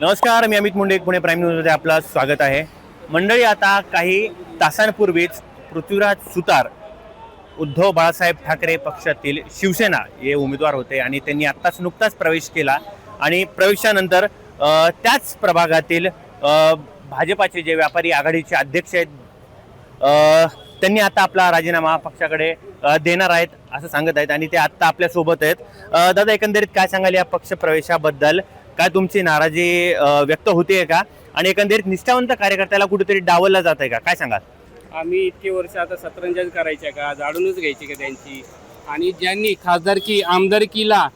नमस्कार मी अमित मुंडे पुणे प्राईम न्यूजमध्ये आपलं स्वागत आहे. मंडळी आता काही तासांपूर्वीच पृथ्वीराज सुतार उद्धव बाळासाहेब ठाकरे पक्षातील शिवसेना हे उमेदवार होते आणि त्यांनी आत्ताच नुकताच प्रवेश केला आणि प्रवेशानंतर त्याच प्रभागातील भाजपाचे जे व्यापारी आघाडीचे अध्यक्ष आहेत त्यांनी आता आपला राजीनामा पक्षाकडे देणार आहेत असं सांगत आहेत आणि ते आत्ता आपल्यासोबत आहेत. दादा एकंदरीत काय सांगाल या पक्ष प्रवेशाबद्दल? काय तुमची नाराजी व्यक्त होते का? आणि एकंदरीत निष्ठावंत कार्यकर्त्याला कुठेतरी डावलला जात आहे का? काय सांगाल? आम्ही इतके वर्ष आता सतरंजाच करायच्या का? जाळूनच घ्यायची का त्यांची? आणि ज्यांनी खासदारकी आमदारकीला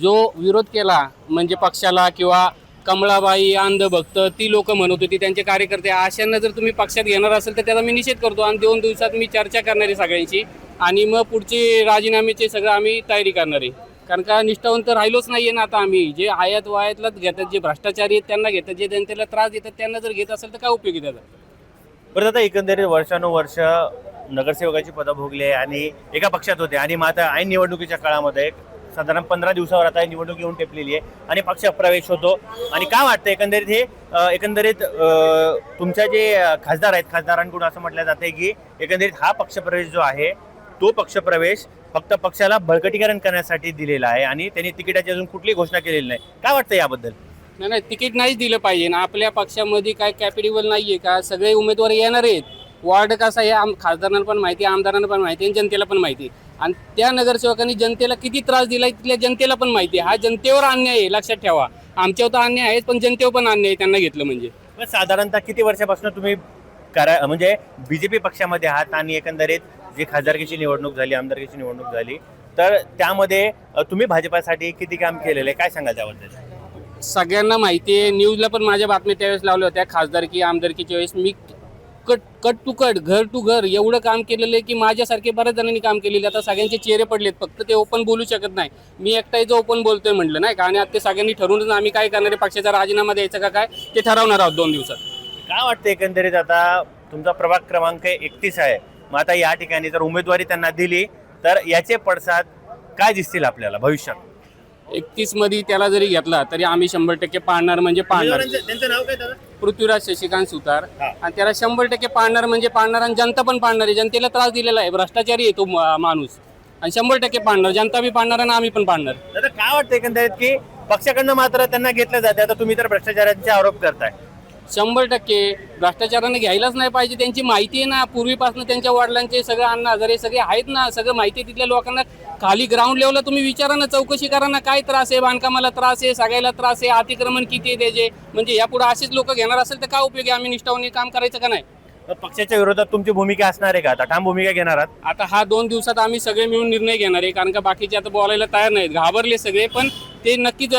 जो विरोध केला म्हणजे पक्षाला किंवा कमळाबाई अंधभक्त ती लोक म्हणत होती त्यांचे कार्यकर्ते अशांना जर तुम्ही पक्षात घेणार असेल तर त्याचा मी निषेध करतो. आणि दोन दिवसात मी चर्चा करणार आहे सगळ्यांची आणि मग पुढचे राजीनाम्याची सगळं आम्ही तयारी करणार. आहे कारण का निष्ठावंत राहिलोच नाही आहे ना आता आम्ही. जे आयात वायातलाच घेतात जे भ्रष्टाचारी आहेत त्यांना घेतात जे जनतेला त्रास देतात त्यांना जर घेत असेल तर काय उपयोगी त्याचा? बरं आता एकंदरीत वर्षानुवर्ष नगरसेवकाची पदं भोगले आणि एका पक्षात होते. आणि मग आता ऐन निवडणुकीच्या काळामध्ये साधारण पंधरा दिवसावर आता ही निवडणूक येऊन टेपलेली आहे आणि पक्ष प्रवेश होतो. आणि काय वाटतं एकंदरीत हे अ, एकंदरीत अ, तुमच्या जे अ, खासदार आहेत खासदारांकडून असं म्हटलं जाते की एकंदरीत हा पक्षप्रवेश जो आहे तो पक्षप्रवेश फक्त पक्षाला बळकटीकरण करण्यासाठी दिलेला आहे आणि त्यांनी तिकिटाची अजून कुठलीही घोषणा केलेली नाही. काय वाटतं याबद्दल? नाही नाही तिकीट नाहीच दिलं पाहिजे ना. आपल्या पक्षामध्ये काय कॅपिटेबल नाही आहे का? सगळे उमेदवार येणार आहेत. वॉर्ड कसा आहे आम खासदारांना पण माहिती आहे आमदारांना पण माहिती आहे आणि जनतेला पण माहिती आहे. आणि त्या नगरसेवकांनी जनतेला किती त्रास दिला तिथल्या जनतेला पण माहिती आहे. हा जनतेवर अन्याय आहे लक्षात ठेवा. आमच्यावर तर अन्याय आहे पण जनतेवर पण अन्याय आहे त्यांना घेतलं म्हणजे. साधारणतः किती वर्षापासून तुम्ही कारण म्हणजे बी जे पी पक्षामध्ये आहात आणि एकंदरीत जी खासदारकीची निवडणूक झाली आमदारकीची निवडणूक झाली तर त्यामध्ये तुम्ही भाजपासाठी किती काम केलेलं आहे? काय सांगाल त्याबद्दल? सगळ्यांना माहिती आहे. न्यूजला पण माझ्या बातम्या त्यावेळेस लावल्या होत्या खासदारकी आमदारकीच्या वेळेस. मी कट कट टू कट घर टू घर एवढं काम केलेलं आहे की माझ्यासारखे बऱ्याच जणांनी काम केलेलं. आता सगळ्यांचे चेहरे पडलेत फक्त ते ओपन बोलू शकत नाही. मी एकटाईचं ओपन बोलतोय म्हटलं नाही का? आणि आता ते सगळ्यांनी ठरवूनच आम्ही काय करणार आहे? पक्षाचा राजीनामा द्यायचा का काय? ते ठरवणार आहोत दोन दिवसात. काय वाटतं एकंदरीत आता? तुमचा प्रभाग क्रमांक एकतीस आहे. मग आता या ठिकाणी जर उमेदवारी त्यांना दिली तर याचे पडसाद काय दिसतील आपल्याला भविष्यात? एकतीसमध्ये त्याला जरी घेतला तरी आम्ही शंभर टक्के पाडणार म्हणजे उमेदवारांचं- त्यांचं नाव काय दादा? पृथ्वीराज शशिकांत सुतार. हा. आणि त्याला शंभर टक्के पाडणार म्हणजे पाडणार आणि जनता पण पाडणार आहे. जनतेला त्रास दिलेला आहे. भ्रष्टाचारी आहे तो मा- माणूस. आणि शंभर टक्के पाडणार जनता बी पाडणार आणि आम्ही पण पाडणार दादा काय वाटतं एकंदरीत की पक्षाकडनं मात्र त्यांना घेतलं जाते आता तुम्ही तर भ्रष्टाचाराचे आरोप करताय. शंभर टक्के. भ्रष्टाचाराने घ्यायलाच नाही पाहिजे. त्यांची माहिती आहे ना. पूर्वीपासून त्यांच्या वडिलांचे सगळं अण्णा हजारे सगळे आहेत ना. सगळं माहिती आहे तिथल्या लोकांना. खाली ग्राउंड लेवलला तुम्ही विचारा ना. चौकशी करा ना. काय त्रास आहे? बांधकामाला त्रास आहे? सगळ्याला त्रास आहे? अतिक्रमण किती आहे त्याचे? म्हणजे यापुढे असेच लोक घेणार असेल तर काय उपयोग आहे? आम्ही निष्ठावनी काम करायचं का नाही? मग पक्षाच्या विरोधात तुमची भूमिका असणार आहे का? आता ठाम भूमिका घेणार आहात. आता हा दोन दिवसात आम्ही सगळे मिळून निर्णय घेणार आहे कारण का बाकीचे आता बोलायला तयार नाहीत घाबरले सगळे पण ते नक्कीच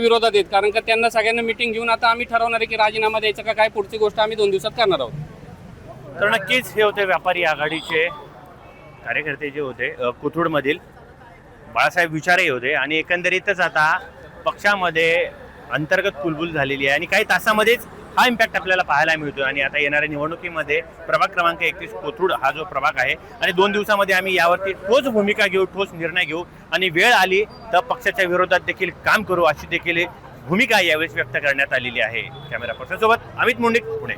विरोधात आहेत कारण का त्यांना सगळ्यांना मिटिंग घेऊन आता आम्ही ठरवणार आहे की राजीनामा द्यायचा का काय पुढची गोष्ट आम्ही दोन दिवसात करणार आहोत. तर नक्कीच हे होते व्यापारी आघाडीचे कार्यकर्ते जे होते कोथरूडमधील बाळासाहेब विचारे होते आणि एकंदरीतच आता पक्षामध्ये अंतर्गत कुलबुल झालेली आहे आणि काही तासामध्येच हा इम्पॅक्ट आपल्याला पाहायला मिळतो आणि आता येणाऱ्या निवडणुकीमध्ये प्रभाग क्रमांक एकतीस कोथरूड हा जो प्रभाग आहे आणि दोन दिवसामध्ये आम्ही यावरती ठोस भूमिका घेऊ ठोस निर्णय घेऊ आणि वेळ आली तर पक्षाच्या विरोधात देखील काम करू अशी देखील भूमिका यावेळेस व्यक्त करण्यात आलेली आहे. कॅमेरा पर्सनसोबत अमित मुंडे पुणे.